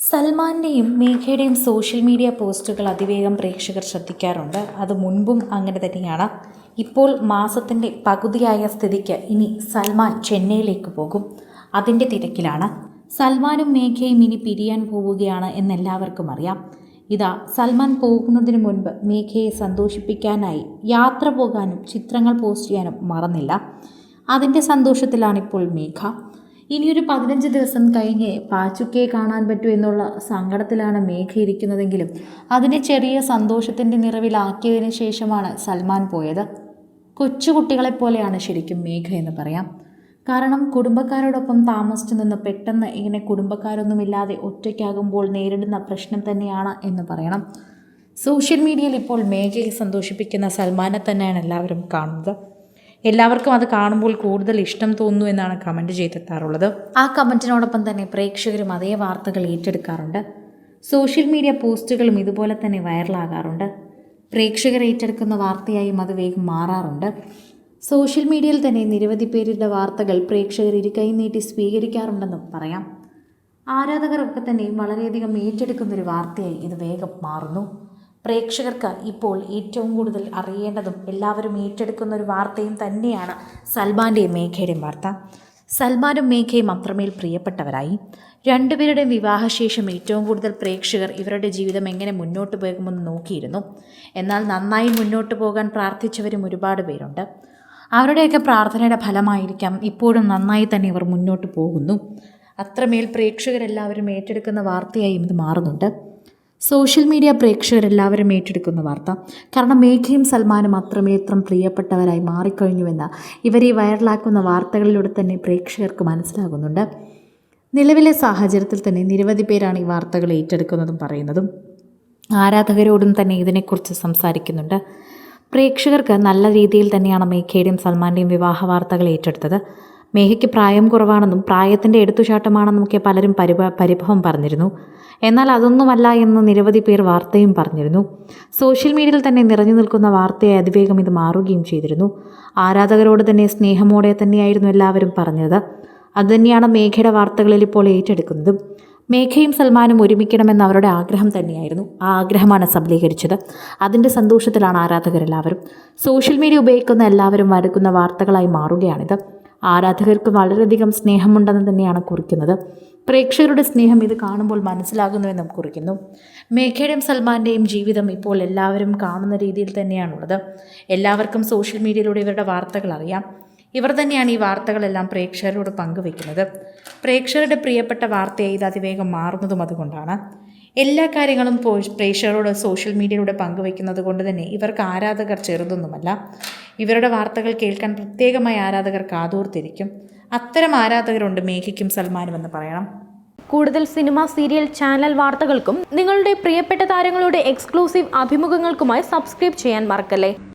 സൽമാന്റെയും മേഘയുടെയും social media പോസ്റ്റുകൾ അതിവേഗം പ്രേക്ഷകർ ശ്രദ്ധിക്കാറുണ്ട്. അത് മുൻപും അങ്ങനെ തന്നെയാണ്. ഇപ്പോൾ മാസത്തിന്റെ പകുതിയായ സ്ഥിതിക്ക് ഇനി സൽമാൻ ചെന്നൈയിലേക്ക് പോകും. അതിന്റെ തിരക്കിലാണ്. സൽമാനും മേഘയും ഇനി പിരിയാൻ പോവുകയാണ് എന്നെല്ലാവർക്കും അറിയാം. ഇതാ സൽമാൻ പോകുന്നതിന് മുൻപ് മേഘയെ സന്തോഷിപ്പിക്കാനായി യാത്ര പോകാനും ചിത്രങ്ങൾ പോസ്റ്റ് ചെയ്യാനും മറന്നില്ല. അതിന്റെ സന്തോഷത്തിലാണിപ്പോൾ മേഘ. ഇനിയൊരു പതിനഞ്ച് ദിവസം കഴിഞ്ഞ് പാച്ചുക്കയെ കാണാൻ പറ്റൂ എന്നുള്ള സങ്കടത്തിലാണ് മേഘ ഇരിക്കുന്നതെങ്കിലും അതിനെ ചെറിയ സന്തോഷത്തിന്റെ നിറവിലാക്കിയതിന് ശേഷമാണ് സൽമാൻ പോയത്. കൊച്ചുകുട്ടികളെപ്പോലെയാണ് ശരിക്കും മേഘ എന്ന് പറയാം. കാരണം കുടുംബക്കാരോടൊപ്പം താമസിച്ചു നിന്ന് പെട്ടെന്ന് ഇങ്ങനെ കുടുംബക്കാരൊന്നുമില്ലാതെ ഒറ്റയ്ക്കാകുമ്പോൾ നേരിടുന്ന പ്രശ്നം തന്നെയാണ് എന്ന് പറയണം. സോഷ്യൽ മീഡിയയിൽ ഇപ്പോൾ മേഘയെ സന്തോഷിപ്പിക്കുന്ന സൽമാനെ തന്നെയാണ് എല്ലാവരും കാണുന്നത്. എല്ലാവർക്കും അത് കാണുമ്പോൾ കൂടുതൽ ഇഷ്ടം തോന്നുന്നു എന്നാണ് കമന്റ് ചെയ്തെത്താറുള്ളത്. ആ കമന്റിനോടൊപ്പം തന്നെ പ്രേക്ഷകരും അതേ വാർത്തകൾ ഏറ്റെടുക്കാറുണ്ട്. സോഷ്യൽ മീഡിയ പോസ്റ്റുകളും ഇതുപോലെ തന്നെ വൈറലാകാറുണ്ട്. പ്രേക്ഷകർ ഏറ്റെടുക്കുന്ന വാർത്തയായും അത് വേഗം മാറാറുണ്ട്. സോഷ്യൽ മീഡിയയിൽ തന്നെ നിരവധി പേരുടെ വാർത്തകൾ പ്രേക്ഷകർ ഇരു കൈ നീട്ടി സ്വീകരിക്കാറുണ്ടെന്നും പറയാം. ആരാധകരൊക്കെ തന്നെ വളരെയധികം ഏറ്റെടുക്കുന്നൊരു വാർത്തയായി ഇത് വേഗം മാറുന്നു. പ്രേക്ഷകർക്ക് ഇപ്പോൾ ഏറ്റവും കൂടുതൽ അറിയേണ്ടതും എല്ലാവരും ഏറ്റെടുക്കുന്ന ഒരു വാർത്തയും തന്നെയാണ് സൽമാന്റെയും മേഘയുടെയും വാർത്ത. സൽമാനും മേഘയും അത്രമേൽ പ്രിയപ്പെട്ടവരായി. രണ്ടുപേരുടെയും വിവാഹശേഷം ഏറ്റവും കൂടുതൽ പ്രേക്ഷകർ ഇവരുടെ ജീവിതം എങ്ങനെ മുന്നോട്ട് പോകുമെന്ന് നോക്കിയിരുന്നു. എന്നാൽ നന്നായി മുന്നോട്ട് പോകാൻ പ്രാർത്ഥിച്ചവരും ഒരുപാട് പേരുണ്ട്. അവരുടെയൊക്കെ പ്രാർത്ഥനയുടെ ഫലമായിരിക്കാം ഇപ്പോഴും നന്നായി തന്നെ ഇവർ മുന്നോട്ട് പോകുന്നു. അത്രമേൽ പ്രേക്ഷകരെല്ലാവരും ഏറ്റെടുക്കുന്ന വാർത്തയായും ഇത് മാറുന്നുണ്ട്. സോഷ്യൽ മീഡിയ പ്രേക്ഷകരെല്ലാവരും ഏറ്റെടുക്കുന്ന വാർത്ത. കാരണം മേഘയും സൽമാനും അത്രമേത്രം പ്രിയപ്പെട്ടവരായി മാറിക്കഴിഞ്ഞുവെന്ന് ഇവരെ വൈറലാക്കുന്ന വാർത്തകളിലൂടെ തന്നെ പ്രേക്ഷകർക്ക് മനസ്സിലാകുന്നുണ്ട്. നിലവിലെ സാഹചര്യത്തിൽ തന്നെ നിരവധി പേരാണ് ഈ വാർത്തകൾ ഏറ്റെടുക്കുന്നതും പറയുന്നതും. ആരാധകരോടും തന്നെ ഇതിനെക്കുറിച്ച് സംസാരിക്കുന്നുണ്ട്. പ്രേക്ഷകർക്ക് നല്ല രീതിയിൽ തന്നെയാണ് മേഘയുടെയും സൽമാന്റെയും വിവാഹ വാർത്തകൾ ഏറ്റെടുത്തത്. മേഘയ്ക്ക് പ്രായം കുറവാണെന്നും പ്രായത്തിന്റെ എടുത്തുചാട്ടമാണെന്നുമൊക്കെ പലരും പരിഭ പരിഭവം പറഞ്ഞിരുന്നു. എന്നാൽ അതൊന്നുമല്ല എന്ന് നിരവധി പേർ വാർത്തയും പറഞ്ഞിരുന്നു. സോഷ്യൽ മീഡിയയിൽ തന്നെ നിറഞ്ഞു നിൽക്കുന്ന വാർത്തയെ അതിവേഗം ഇത് മാറുകയും ചെയ്തിരുന്നു. ആരാധകരോട് തന്നെ സ്നേഹമോടെ തന്നെയായിരുന്നു എല്ലാവരും പറഞ്ഞത്. അതുതന്നെയാണ് മേഘയുടെ വാർത്തകളിൽ ഇപ്പോൾ ഏറ്റെടുക്കുന്നതും. മേഘയും സൽമാനും ഒരുമിക്കണമെന്ന് അവരുടെ ആഗ്രഹം തന്നെയായിരുന്നു. ആ ആഗ്രഹമാണ് സബലീകരിച്ചത്. അതിന്റെ സന്തോഷത്തിലാണ് ആരാധകരെല്ലാവരും. സോഷ്യൽ മീഡിയ ഉപയോഗിക്കുന്ന എല്ലാവരും വരക്കുന്ന വാർത്തകളായി മാറുകയാണിത്. ആരാധകർക്ക് വളരെയധികം സ്നേഹമുണ്ടെന്ന് തന്നെയാണ് കുറിക്കുന്നത്. പ്രേക്ഷകരുടെ സ്നേഹം ഇത് കാണുമ്പോൾ മനസ്സിലാകുന്നുവെന്നും കുറിക്കുന്നു. മേഘയുടെയും സൽമാന്റെയും ജീവിതം ഇപ്പോൾ എല്ലാവരും കാണുന്ന രീതിയിൽ തന്നെയാണുള്ളത്. എല്ലാവർക്കും സോഷ്യൽ മീഡിയയിലൂടെ ഇവരുടെ വാർത്തകൾ അറിയാം. ഇവർ തന്നെയാണ് ഈ വാർത്തകളെല്ലാം പ്രേക്ഷകരോട് പങ്കുവെക്കുന്നത് പ്രേക്ഷകരുടെ പ്രിയപ്പെട്ട വാർത്തയായി ഇത് അതിവേഗം മാറുന്നതും അതുകൊണ്ടാണ്. എല്ലാ കാര്യങ്ങളും പ്രേക്ഷകരോട് സോഷ്യൽ മീഡിയയിലൂടെ പങ്കുവെക്കുന്നത് കൊണ്ട് തന്നെ ഇവർക്ക് ആരാധകർ ചെറുതൊന്നുമല്ല. ഇവരുടെ വാർത്തകൾ കേൾക്കാൻ പ്രത്യേകമായി ആരാധകർ കാതോർത്തിരിക്കും. അത്തരം ആരാധകരുണ്ട് മേഘയ്ക്കും സൽമാനും എന്ന് പറയണം. കൂടുതൽ സിനിമ സീരിയൽ ചാനൽ വാർത്തകൾക്കും നിങ്ങളുടെ പ്രിയപ്പെട്ട താരങ്ങളുടെ എക്സ്ക്ലൂസീവ് അഭിമുഖങ്ങൾക്കുമായി സബ്സ്ക്രൈബ് ചെയ്യാൻ മറക്കല്ലേ?